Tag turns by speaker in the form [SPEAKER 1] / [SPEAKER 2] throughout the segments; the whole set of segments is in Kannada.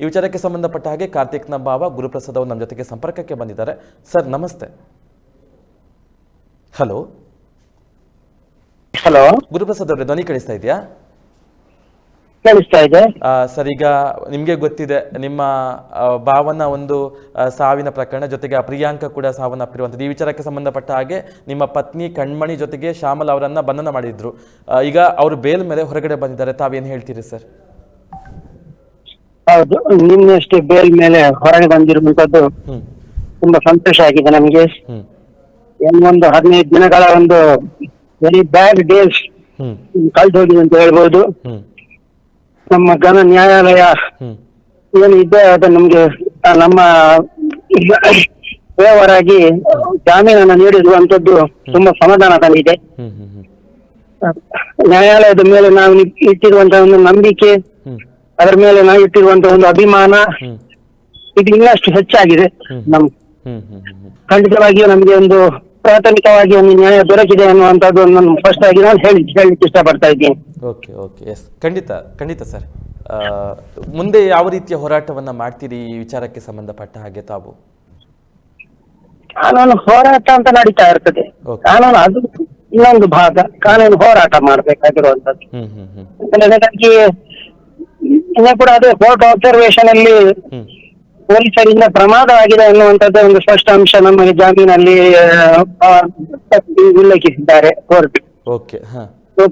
[SPEAKER 1] ಈ ವಿಚಾರಕ್ಕೆ ಸಂಬಂಧಪಟ್ಟ ಹಾಗೆ ಕಾರ್ತಿಕ್ನ ಭಾವ ಗುರುಪ್ರಸಾದ್ ಅವರು ನಮ್ಮ ಜೊತೆಗೆ ಸಂಪರ್ಕಕ್ಕೆ ಬಂದಿದ್ದಾರೆ. ಸರ್ ನಮಸ್ತೆ. ಹಲೋ.
[SPEAKER 2] ಹಲೋ.
[SPEAKER 1] ಗುರುಪ್ರಸಾದ್ ಅವರೇ ಧ್ವನಿ ಕೇಳಿಸ್ತಾ ಇದೆಯಾ?
[SPEAKER 2] ಕೇಳಿಸ್ತಾ ಇದೆ.
[SPEAKER 1] ಆ, ಸರ್ ಈಗ ನಿಮ್ಗೆ ಗೊತ್ತಿದೆ ನಿಮ್ಮ ಭಾವನ ಒಂದು ಸಾವಿನ ಪ್ರಕರಣ ಜೊತೆಗೆ ಪ್ರಿಯಾಂಕ ಕೂಡ ಸಾವನ್ನಪ್ಪಿರುವಂಥದ್ದು ಈ ವಿಚಾರಕ್ಕೆ ಸಂಬಂಧಪಟ್ಟ ಹಾಗೆ ನಿಮ್ಮ ಪತ್ನಿ ಕಣ್ಮಣಿ ಜೊತೆಗೆ ಶ್ಯಾಮಲ್ ಅವರನ್ನ ಬಂಧನ ಮಾಡಿದ್ರು. ಈಗ ಅವರು ಬೇಲ್ ಮೇಲೆ ಹೊರಗಡೆ ಬಂದಿದ್ದಾರೆ. ತಾವೇನು ಹೇಳ್ತೀರಿ ಸರ್?
[SPEAKER 2] ಹೌದು ನಿನ್ನೆಷ್ಟೇ ಬೇಲ್ ಮೇಲೆ ಹೊರಗೆ ಬಂದಿರುವಂತದ್ದು
[SPEAKER 1] ಹ್ಮ್.
[SPEAKER 2] ತುಂಬಾ ಸಂತೋಷ ಆಗಿದೆ ನಮಗೆ.
[SPEAKER 1] ಹ್ಮ್.
[SPEAKER 2] ಒಂದು ಹದಿನೈದು ದಿನಗಳ ಒಂದು ವೆರಿ ಬ್ಯಾಡ್ ಡೇಸ್
[SPEAKER 1] ಹ್ಮ್.
[SPEAKER 2] ಕಳೆದು ಹೋಗಿದೆ ಅಂತ ಹೇಳ್ಬೋದು.
[SPEAKER 1] ಹ್ಮ್.
[SPEAKER 2] ನಮ್ಮ ಘನ ನ್ಯಾಯಾಲಯ
[SPEAKER 1] ಹ್ಮ್.
[SPEAKER 2] ಏನು ಇದೆ ಅದು ನಮ್ಗೆ ಆ, ನಮ್ಮ ಆಗಿ ಜಾಮೀನನ್ನು ನೀಡಿರುವಂತದ್ದು ತುಂಬಾ ಸಮಾಧಾನ ತಂದಿದೆ.
[SPEAKER 1] ಹ್ಮ್ ಹ್ಮ್ ಹ್ಮ್.
[SPEAKER 2] ನ್ಯಾಯಾಲಯದ ಮೇಲೆ ನಾವು ಇಟ್ಟಿರುವಂತಹ ಒಂದು ನಂಬಿಕೆ
[SPEAKER 1] ಹ್ಮ್.
[SPEAKER 2] ಅದರ ಮೇಲೆ ನಾವು ಇಟ್ಟಿರುವಂತಹ ಒಂದು ಅಭಿಮಾನ
[SPEAKER 1] ಹ್ಮ್.
[SPEAKER 2] ಇದು ಇನ್ನಷ್ಟು ಹೆಚ್ಚಾಗಿದೆ
[SPEAKER 1] ಹ್ಮ್.
[SPEAKER 2] ನಮ್
[SPEAKER 1] ಹ್ಮ್ ಹ್ಮ್ ಹ್ಮ್ ಹ್ಮ್.
[SPEAKER 2] ಖಂಡಿತವಾಗಿಯೂ ನಮಗೆ ಒಂದು ಪ್ರಾಥಮಿಕವಾಗಿ ಒಂದು ನ್ಯಾಯ ದೊರಕಿದೆ ಅನ್ನುವಂಥದ್ದು ನಾನು ಫಸ್ಟ್ ಆಗಿ ನಾನು ಹೇಳಿ ಹೇಳಲಿಕ್ಕೆ ಇಷ್ಟಪಡ್ತಾ ಇದ್ದೀನಿ.
[SPEAKER 1] Okay okay. ಎಸ್ ಖಂಡಿತ ಖಂಡಿತ ಸರ್. ಆ, ಮುಂದೆ ಯಾವ ರೀತಿಯ ಹೋರಾಟವನ್ನ ಮಾಡ್ತೀರಿ ಈ ವಿಚಾರಕ್ಕೆ ಸಂಬಂಧಪಟ್ಟ ಹಾಗೆ ತಾವು?
[SPEAKER 2] ಕಾನೂನು ಹೋರಾಟ ಅಂತ ನಡೀತಾ ಇರ್ತದೆ.
[SPEAKER 1] Okay.
[SPEAKER 2] ಕಾನೂನು ಅದು ಇನ್ನೊಂದು ಭಾಗ. ಕಾನೂನು ಹೋರಾಟ ಮಾಡಬೇಕಾಗಿರುವಂತದ್ದು
[SPEAKER 1] ಹ್ಮ್ ಹ್ಮ್
[SPEAKER 2] ಇನ್ನೂ ಕೂಡ ಅದೇ ಕೋರ್ಟ್ ಅಬ್ಸರ್ವೇಷನ್ ಅಲ್ಲಿ ಪೊಲೀಸರಿಂದ ಪ್ರಮಾದ ಪ್ರಮಾದವಾಗಿದೆ ಅನ್ನುವಂಥದ್ದು ಒಂದು ಸ್ಪಷ್ಟ ಅಂಶ ನಮಗೆ ಜಾಮೀನಲ್ಲಿ ಉಲ್ಲೇಖಿಸಿದ್ದಾರೆ ಕೋರ್ಟ್.
[SPEAKER 1] ಓಕೆ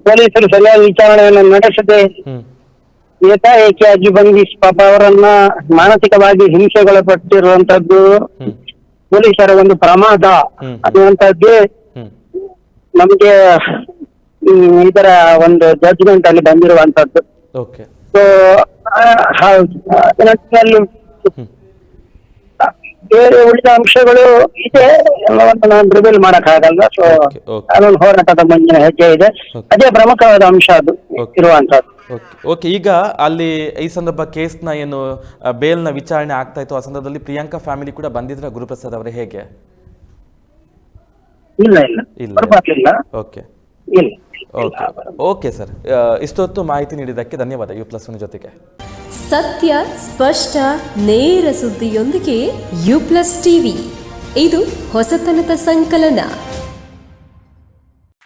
[SPEAKER 2] ಪೊಲೀಸರು ಸರಿಯಾದ ವಿಚಾರಣೆಯನ್ನು ನಡೆಸದೆ ಏಕಾಏಕಿಯಾಗಿ ಬಂಧಿಸಿ ಪಾಪ ಅವರನ್ನ ಮಾನಸಿಕವಾಗಿ ಹಿಂಸೆಗೊಳಪಟ್ಟಿರುವಂತದ್ದು ಪೊಲೀಸರ ಒಂದು ಪ್ರಮಾದ. ಅನ್ನುವಂಥದ್ದು ನಮಗೆ ಇದರ ಒಂದು ಜಡ್ಜ್ಮೆಂಟ್ ಅಲ್ಲಿ ಬಂದಿರುವಂತದ್ದು ಸೊ ಹೌದು. ಬೇರೆ ಉಳಿದ ಅಂಶಗಳು ಇದೆ. ಎಲ್ಲವನ್ನು ನಾನು ರಿವೀಲ್ ಮಾಡಕ್ಕಾಗಲ್ಲ ಸೊ ಅದೊಂದು ಹೋರಾಟದ ಮುಂದಿನ ಹೆಜ್ಜೆ ಇದೆ. ಅದೇ ಪ್ರಮುಖವಾದ ಅಂಶ ಅದು ಇರುವಂತದ್ದು
[SPEAKER 1] ಓಕೆ ಈಗ ಅಲ್ಲಿ ಈ ಸಂದರ್ಭ ಕೇಸ್ನ ಏನು ಬೇಲ್ ಬೇಲ್ನ ವಿಚಾರಣೆ ಆಗ್ತಾ ಇತ್ತು ಆ ಸಂದರ್ಭದಲ್ಲಿ ಪ್ರಿಯಾಂಕಾ ಫ್ಯಾಮಿಲಿ ಕೂಡ ಬಂದಿದ್ರ? ಗುರುಪ್ರಸಾದ್ ಅವರೇ ಹೇಗೆ?
[SPEAKER 2] ಇಲ್ಲ ಇಲ್ಲ.
[SPEAKER 1] ಓಕೆ
[SPEAKER 2] ಇಲ್ಲ.
[SPEAKER 1] ಓಕೆ ಓಕೆ ಸರ್ ಇಷ್ಟೊತ್ತು ಮಾಹಿತಿ ನೀಡಿದ್ದಕ್ಕೆ ಧನ್ಯವಾದ ಯು ಪ್ಲಸ್ ಒನ್ ಜೊತೆಗೆ.
[SPEAKER 3] ಸತ್ಯ ಸ್ಪಷ್ಟ ನೇರ ಸುದ್ದಿಯೊಂದಿಗೆ ಯು ಪ್ಲಸ್ ಟಿವಿ ಇದು ಹೊಸತನದ ಸಂಕಲನ.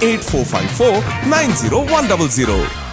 [SPEAKER 4] 8454 90100.